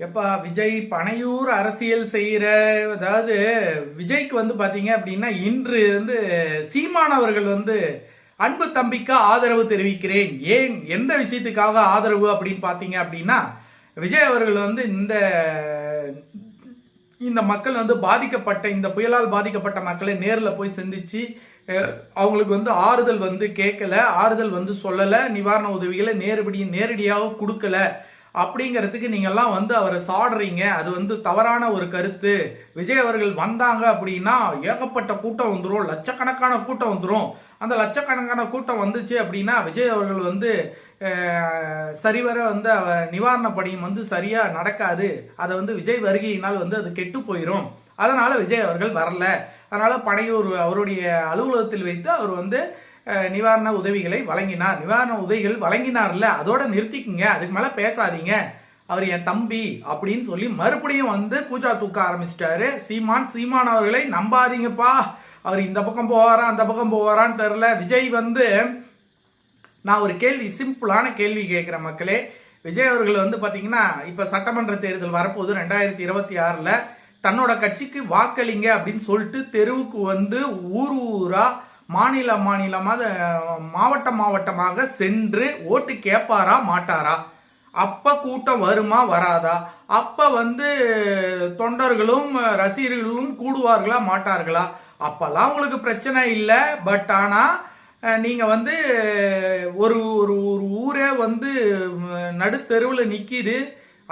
எப்பா விஜய் பனையூர் அரசியல் செய்யற அதாவது விஜய்க்கு வந்து பாத்தீங்க அப்படின்னா இன்று வந்து சீமான் அவர்கள் வந்து அன்பு தம்பிக்கு ஆதரவு தெரிவிக்கிறேன். ஏன்? எந்த விஷயத்துக்காக ஆதரவு அப்படின்னு பாத்தீங்க அப்படின்னா விஜய் அவர்கள் வந்து இந்த இந்த மக்கள் வந்து பாதிக்கப்பட்ட இந்த புயலால் பாதிக்கப்பட்ட மக்களை நேரில் போய் சந்திச்சு அவங்களுக்கு வந்து ஆறுதல் வந்து கேட்கல ஆறுதல் வந்து சொல்லலை நிவாரண உதவிகளை நேரடி நேரடியாக கொடுக்கல. அப்படிங்கிறதுக்கு நீங்கெல்லாம் வந்து அவரை சாடுறீங்க. அது வந்து தவறான ஒரு கருத்து. விஜய் அவர்கள் வந்தாங்க அப்படின்னா ஏகப்பட்ட கூட்டம் வந்துடும் லட்சக்கணக்கான கூட்டம் வந்துடும் அந்த லட்சக்கணக்கான கூட்டம் வந்துச்சு அப்படின்னா விஜய் அவர்கள் வந்து சரிவர வந்து அவர் நிவாரண பணியும் வந்து சரியா நடக்காது. அதை வந்து விஜய் வருகையினால் வந்து அது கெட்டு போயிடும் அதனால விஜய் அவர்கள் வரல. அதனால பனையூர் அவருடைய அலுவலகத்தில் வைத்து அவர் வந்து நிவாரண உதவிகளை வழங்கினார். நிவாரண உதவிகள் வழங்கினார்ல அதோட நிறுத்திக்குங்க. அதுக்கு மேல பேசாதீங்க. அவர் என் தம்பி அப்படின்னு சொல்லி மறுபடியும் வந்து பூஜா தூக்க ஆரம்பிச்சிட்டாரு. சீமான் சீமான் அவர்களை நம்பாதீங்கப்பா. அவர் இந்த பக்கம் போவாரா அந்த பக்கம் போவாரான்னு தெரியல. விஜய் வந்து நான் ஒரு கேள்வி சிம்பிளான கேள்வி கேட்குறேன் மக்களே. விஜய் அவர்கள் வந்து பார்த்தீங்கன்னா இப்போ சட்டமன்ற தேர்தல் வரப்போகுது ரெண்டாயிரத்தி இருபத்தி ஆறில். தன்னோட கட்சிக்கு வாக்களிங்க அப்படின்னு சொல்லிட்டு தெருவுக்கு வந்து ஊர் ஊராக மாநில மாநிலமாக மாவட்ட மாவட்டமாக சென்று ஓட்டு கேட்பாரா மாட்டாரா? அப்ப கூட்டம் வருமா வராதா? அப்ப வந்து தொண்டர்களும் ரசிகர்களும் கூடுவார்களா மாட்டார்களா? அப்பெல்லாம் உங்களுக்கு பிரச்சனை இல்லை. பட் ஆனா நீங்கள் நீங்க வந்து ஒரு ஒரு ஒரு ஊரே வந்து நடுத்தெருவில் நிக்கிது.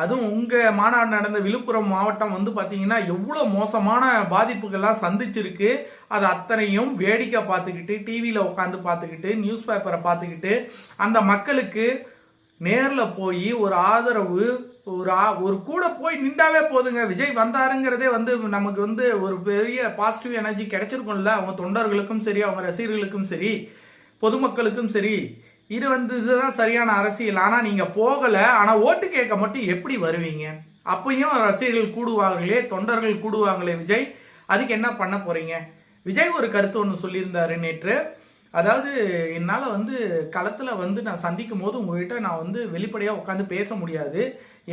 அதுவும் உங்க மாநாடு நடந்த விழுப்புரம் மாவட்டம் வந்து பாத்தீங்கன்னா எவ்வளவு மோசமான பாதிப்புகள்லாம் சந்திச்சிருக்கு. அது அத்தனையும் வேடிக்கை பார்த்துக்கிட்டு டிவியில உட்காந்து பார்த்துக்கிட்டு நியூஸ் பேப்பரை பார்த்துக்கிட்டு அந்த மக்களுக்கு நேர்ல போய் ஒரு ஆதரவு ஒரு ஆ- ஒரு கூட போய் நின்றாவே போதுங்க. விஜய் வந்தாருங்கிறதே வந்து நமக்கு வந்து ஒரு பெரிய பாசிட்டிவ் எனர்ஜி கிடைச்சிருக்கும்ல. அவங்க தொண்டர்களுக்கும் சரி அவங்க ரசிகர்களுக்கும் சரி பொதுமக்களுக்கும் சரி. இது வந்து இதுதான் சரியான அரசியல். ஆனா நீங்க போகல ஆனா ஓட்டு கேட்க மட்டும் எப்படி வருவீங்க? அப்பயும் ரசிகர்கள் கூடுவாங்களே தொண்டர்கள் கூடுவாங்களே விஜய். அதுக்கு என்ன பண்ண போறீங்க? விஜய் ஒரு கருத்து ஒன்று சொல்லியிருந்தாரு நேற்று. அதாவது என்னால் வந்து களத்தில் வந்து நான் சந்திக்கும் போது உங்ககிட்ட நான் வந்து வெளிப்படையாக உட்காந்து பேச முடியாது.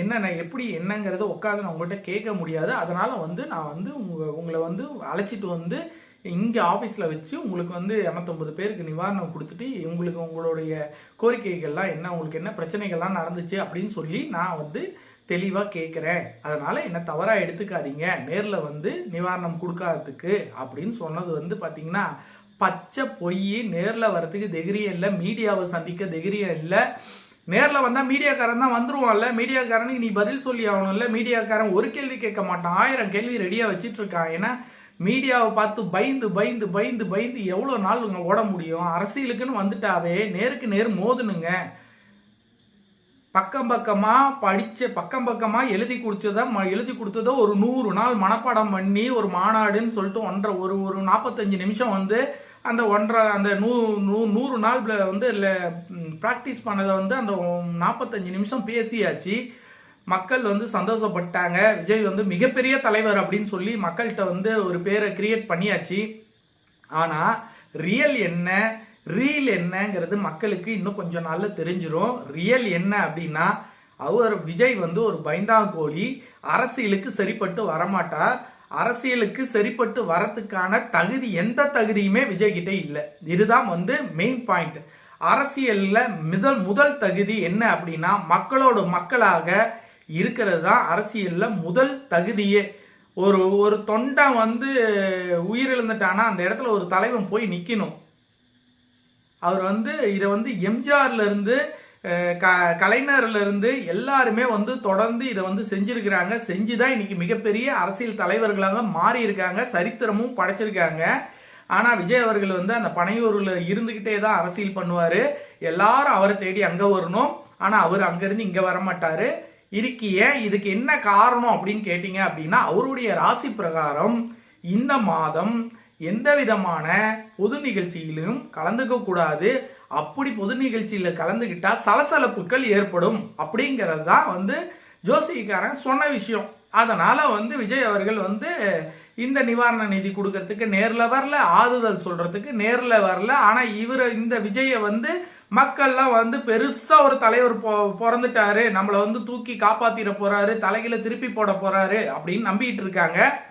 என்ன நான் எப்படி என்னங்கிறத உட்காந்து நான் உங்கள்கிட்ட கேட்க முடியாது. அதனால் வந்து நான் வந்து உங்க உங்களை வந்து அழைச்சிட்டு வந்து இங்கே ஆஃபீஸில் வச்சு உங்களுக்கு வந்து இரநூத்தொம்பது பேருக்கு நிவாரணம் கொடுத்துட்டு உங்களுக்கு உங்களுடைய கோரிக்கைகள்லாம் என்ன உங்களுக்கு என்ன பிரச்சனைகள்லாம் நடந்துச்சு அப்படின்னு சொல்லி நான் வந்து தெளிவாக கேட்குறேன் அதனால் என்ன தவறாக எடுத்துக்காதீங்க. நேரில் வந்து நிவாரணம் கொடுக்காததுக்கு அப்படின்னு சொன்னது வந்து பார்த்தீங்கன்னா பச்சை பொய். நேரில் வரதுக்கு தைரியம் இல்லை. மீடியாவை சந்திக்க தைரியம் இல்லை. நேரில் வந்தால் மீடியாக்காரன் தான் வந்துருவான்ல. மீடியாக்காரனுக்கு நீ பதில் சொல்லி ஆகணும்ல. மீடியாக்காரன் ஒரு கேள்வி கேட்க மாட்டான். ஆயிரம் கேள்வி ரெடியாக வச்சுட்டு இருக்கான். ஏன்னா மீடியாவை பார்த்து பயந்து பயந்து பயந்து பயந்து எவ்வளோ நாள் ஓட முடியும்? அரசியலுக்குன்னு வந்துட்டாவே நேருக்கு நேர் மோதுனுங்க. பக்கம் பக்கமாக படித்த பக்கம் பக்கமாக எழுதி கொடுத்ததை ம- எழுதி கொடுத்ததோ ஒரு நூறு நாள் மனப்பாடம் பண்ணி ஒரு மாநாடுன்னு சொல்லிட்டு ஒன்றரை ஒரு ஒரு நாற்பத்தஞ்சு நிமிஷம் வந்து அந்த ஒன்றரை அந்த நூ நூ- நூறு நாள் வந்து இல்லை ப்ராக்டிஸ் பண்ணதை வந்து அந்த நாற்பத்தஞ்சு நிமிஷம் பேசியாச்சு. மக்கள் வந்து சந்தோஷப்பட்டாங்க. விஜய் வந்து மிகப்பெரிய தலைவர் அப்படின்னு சொல்லி மக்கள்கிட்ட வந்து ஒரு பேரை கிரியேட் பண்ணியாச்சு. ஆனா ரியல் என்ன ரீல் என்னங்கிறது மக்களுக்கு இன்னும் கொஞ்ச நாள்ல தெரிஞ்சிடும் ரியல் என்ன அப்படின்னா அவர் விஜய் வந்து ஒரு பைந்தாங்கோழி அரசியலுக்கு சரிப்பட்டு வரமாட்டார். அரசியலுக்கு சரிப்பட்டு வரத்துக்கான தகுதி எந்த தகுதியுமே விஜய் கிட்ட இல்லை. இதுதான் வந்து மெயின் பாயிண்ட் அரசியல்ல முதல் முதல் தகுதி என்ன அப்படின்னா மக்களோட மக்களாக இருக்கிறது தான் அரசியலில் முதல் தகுதியே. ஒரு ஒரு தொண்டை வந்து உயிரிழந்துட்டானா அந்த இடத்துல ஒரு தலைவன் போய் நிற்கணும் அவர் வந்து இதை வந்து எம்ஜிஆர்லேருந்து க- கலைஞர்லேருந்து எல்லாருமே வந்து தொடர்ந்து இதை வந்து செஞ்சுருக்கிறாங்க. செஞ்சு தான் இன்னைக்கு மிகப்பெரிய அரசியல் தலைவர்களாக மாறியிருக்காங்க சரித்திரமும் படைச்சிருக்காங்க. ஆனால் விஜய் அவர்கள் வந்து அந்த பனையூரில் இருந்துக்கிட்டே தான் அரசியல் பண்ணுவார். எல்லாரும் அவரை தேடி அங்கே வரணும். ஆனால் அவர் அங்கேருந்து இங்கே வர மாட்டாரு இருக்கிய இதுக்கு என்ன காரணம் அப்படின்னு கேட்டீங்க அப்படின்னா அவருடைய ராசி பிரகாரம் இந்த மாதம் எந்த விதமான பொது நிகழ்ச்சியிலும் கலந்துக்க கூடாது. அப்படி பொது நிகழ்ச்சியில கலந்துக்கிட்டா சலசலப்புகள் ஏற்படும் அப்படிங்கிறது தான் வந்து ஜோசிக்காரன் சொன்ன விஷயம். அதனால வந்து விஜய் அவர்கள் வந்து இந்த நிவாரண நிதி கொடுக்கறதுக்கு நேர்ல வரல ஆறுதல் சொல்றதுக்கு நேர்ல வரல. ஆனா இவர் இந்த விஜயை வந்து மக்கள்லாம் வந்து பெருசா ஒரு தலைவர் பொ- பிறந்துட்டாரு. நம்மளை வந்து தூக்கி காப்பாத்திட போறாரு தலைகளை திருப்பி போட போறாரு அப்படின்னு நம்பிட்டு இருக்காங்க.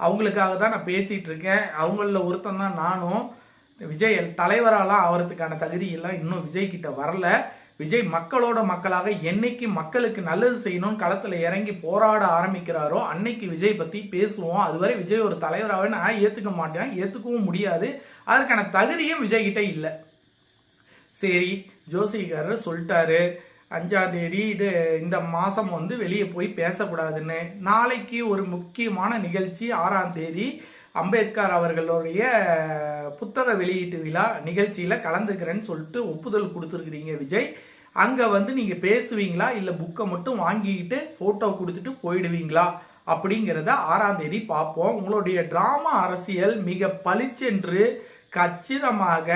அவங்களுக்காக தான் நான் பேசிட்டு இருக்கேன். அவங்களில் ஒருத்தன் தான் நானும். விஜய் தலைவராலாம் ஆகிறதுக்கான தகுதி எல்லாம் இன்னும் விஜய் கிட்ட வரல. விஜய் மக்களோட மக்களாக என்னைக்கு மக்களுக்கு நல்லது செய்யணும்னு களத்துல இறங்கி போராட ஆரம்பிக்கிறாரோ அன்னைக்கு விஜய் பத்தி பேசுவோம். அதுவரை விஜய் ஒரு தலைவராகவே நான் ஏத்துக்க மாட்டேன். ஏத்துக்கவும் முடியாது. அதற்கான தகுதியும் விஜய் கிட்ட இல்லை. சரி ஜோசிகாரர் சொல்லிட்டாரு. அஞ்சாம் தேதி இது இந்த மாதம் வந்து வெளியே போய் பேசக்கூடாதுன்னு. நாளைக்கு ஒரு முக்கியமான நிகழ்ச்சி ஆறாம் தேதி அம்பேத்கர் அவர்களுடைய புத்தக வெளியீட்டு விழா நிகழ்ச்சியில் கலந்துக்கிறேன்னு சொல்லிட்டு ஒப்புதல் கொடுத்துருக்குறீங்க விஜய். அங்கே வந்து நீங்கள் பேசுவீங்களா? இல்லை புக்கை மட்டும் வாங்கிக்கிட்டு ஃபோட்டோ கொடுத்துட்டு போயிடுவீங்களா? அப்படிங்கிறத ஆறாம் தேதி பார்ப்போம். உங்களுடைய டிராமா அரசியல் மிக பளிச்சென்று கச்சிதமாக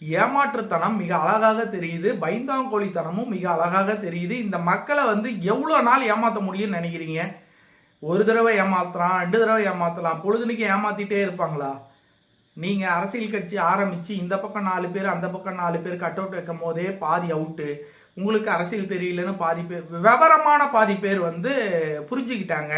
ஏமாற்றுத்தனம் மிக அழகாக தெரியுது பைந்தாங்கோழித்தனமும் மிக அழகாக தெரியுது. இந்த மக்களை வந்து எவ்வளோ நாள் ஏமாற்ற முடியும்னு நினைக்கிறீங்க? ஒரு தடவை ஏமாத்தலாம் ரெண்டு தடவை ஏமாத்தலாம் பொழுதுனைக்கு ஏமாத்திட்டே இருப்பாங்களா? நீங்க அரசியல் கட்சி ஆரம்பிச்சு இந்த பக்கம் நாலு பேர் அந்த பக்கம் நாலு பேர் கட் அவுட் வைக்கும் போதே பாதி அவுட்டு. உங்களுக்கு அரசியல் தெரியலன்னு பாதி பேர் விவரமான பாதி பேர் வந்து புரிஞ்சுக்கிட்டாங்க.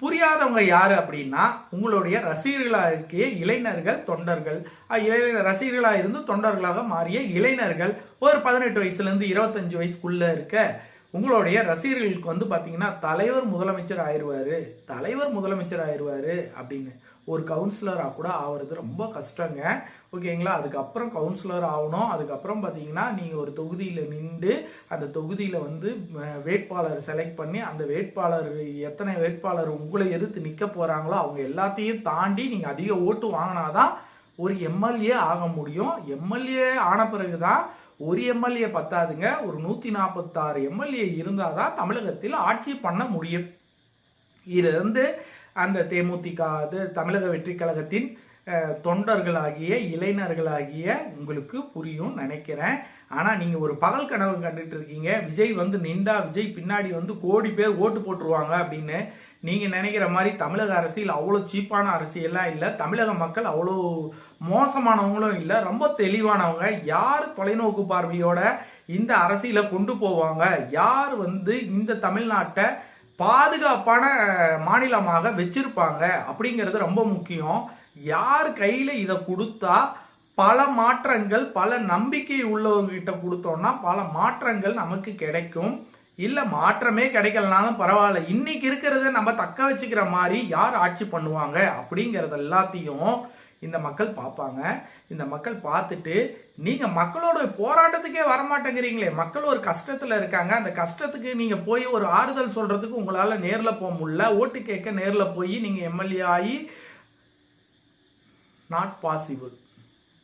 புரியாதவங்க யாரு அப்படின்னா உங்களுடைய ரசிகர்களா இருக்கிய இளைஞர்கள் தொண்டர்கள். இளைஞர் ரசிகர்களா இருந்து தொண்டர்களாக மாறிய இளைஞர்கள் ஒரு பதினெட்டு வயசுல இருந்து இருபத்தஞ்சு வயசுக்குள்ள இருக்க உங்களுடைய ரசிகர்களுக்கு வந்து பாத்தீங்கன்னா தலைவர் முதலமைச்சர் ஆயிருவாரு. தலைவர் முதலமைச்சர் ஆயிடுவாரு அப்படின்னு. ஒரு கவுன்சிலராக கூட ஆகிறது ரொம்ப கஷ்டங்க. ஓகேங்களா அதுக்கப்புறம் கவுன்சிலர் ஆகணும். அதுக்கப்புறம் பார்த்தீங்கன்னா நீங்கள் ஒரு தொகுதியில் நின்று அந்த தொகுதியில் வந்து வேட்பாளர் செலக்ட் பண்ணி அந்த வேட்பாளர் எத்தனை வேட்பாளர் உங்களை எதிர்த்து நிற்க போகிறாங்களோ அவங்க எல்லாத்தையும் தாண்டி நீங்கள் அதிக ஓட்டு வாங்கினாதான் ஒரு எம்எல்ஏ ஆக முடியும். எம்எல்ஏ ஆன பிறகு தான் ஒரு எம்எல்ஏ பத்தாதுங்க. ஒரு நூற்றி நாற்பத்தாறு எம்எல்ஏ இருந்தால் தான் தமிழகத்தில் ஆட்சி பண்ண முடியும். இது வந்து அந்த தேமுதிக அது தமிழக வெற்றி கழகத்தின் தொண்டர்களாகிய இளைஞர்களாகிய உங்களுக்கு புரியும் நினைக்கிறேன். ஆனால் நீங்கள் ஒரு பகல் கனவு கண்டுட்டு இருக்கீங்க. விஜய் வந்து நின்றா விஜய் பின்னாடி வந்து கோடி பேர் ஓட்டு போட்டுருவாங்க அப்படின்னு நீங்கள் நினைக்கிற மாதிரி தமிழக அரசியல் அவ்வளோ சீப்பான அரசியல்லாம் இல்லை. தமிழக மக்கள் அவ்வளோ மோசமானவங்களும் இல்லை. ரொம்ப தெளிவானவங்க. யார் தொலைநோக்கு பார்வையோட இந்த அரசியலை கொண்டு போவாங்க? யார் வந்து இந்த தமிழ்நாட்டை பாதுகாப்பான மாநிலமாக வச்சிருப்பாங்க அப்படிங்கிறது ரொம்ப முக்கியம். யார் கையில இதை கொடுத்தா பல மாற்றங்கள் பல நம்பிக்கை உள்ளவங்ககிட்ட கொடுத்தோம்னா பல மாற்றங்கள் நமக்கு கிடைக்கும். இல்ல மாற்றமே கிடைக்கலனாலும் பரவாயில்ல. இன்னைக்கு இருக்கிறத நம்ம தக்க வச்சுக்கிற மாதிரி யார் ஆட்சி பண்ணுவாங்க அப்படிங்கறது எல்லாத்தையும் இந்த மக்கள் பார்ப்பாங்க. இந்த மக்கள் பார்த்துட்டு நீங்க மக்களோட போராட்டத்துக்கே வரமாட்டேங்கிறீங்களே. மக்கள் ஒரு கஷ்டத்துல இருக்காங்க. அந்த கஷ்டத்துக்கு நீங்க போய் ஒரு ஆறுதல் சொல்றதுக்கு உங்களால நேர்ல போக முடியல. ஓட்டு கேட்க நேர்ல போய் நீங்க எம்எல்ஏ ஆகி நாட் பாசிபிள்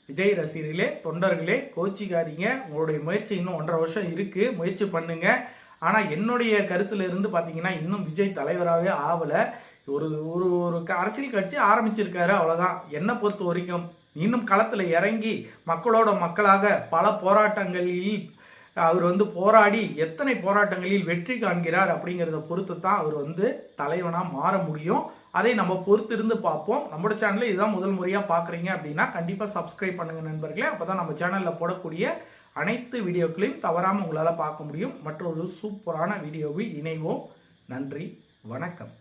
விஜய் ரசிகர்களே தொண்டர்களே கோச்சிக்காதீங்க. உங்களுடைய முயற்சி இன்னும் ஒன்றரை வருஷம் இருக்கு. முயற்சி பண்ணுங்க. ஆனா என்னுடைய கருத்துல இருந்து பாத்தீங்கன்னா இன்னும் விஜய் தலைவராகவே ஆகல. ஒரு ஒரு ஒரு க- அரசியல் கட்சி ஆரம்பிச்சிருக்காரு அவ்வளவுதான். என்னை பொறுத்த வரைக்கும் இன்னும் களத்தில் இறங்கி மக்களோட மக்களாக பல போராட்டங்களில் அவர் வந்து போராடி எத்தனை போராட்டங்களில் வெற்றி காண்கிறார் அப்படிங்கிறத பொறுத்து தான் அவர் வந்து தலைவனாக மாற முடியும். அதை நம்ம பொறுத்து இருந்து பார்ப்போம் நம்மளோட சேனலில் இதுதான் முதல் முறையாக பார்க்குறீங்க அப்படின்னா கண்டிப்பாக சப்ஸ்கிரைப் பண்ணுங்கள் நண்பர்களே. அப்பதான் நம்ம சேனலில் போடக்கூடிய அனைத்து வீடியோக்களையும் தவறாமல் உங்களால் பார்க்க முடியும். மற்றொரு சூப்பரான வீடியோவில் இணைவோம். நன்றி வணக்கம்.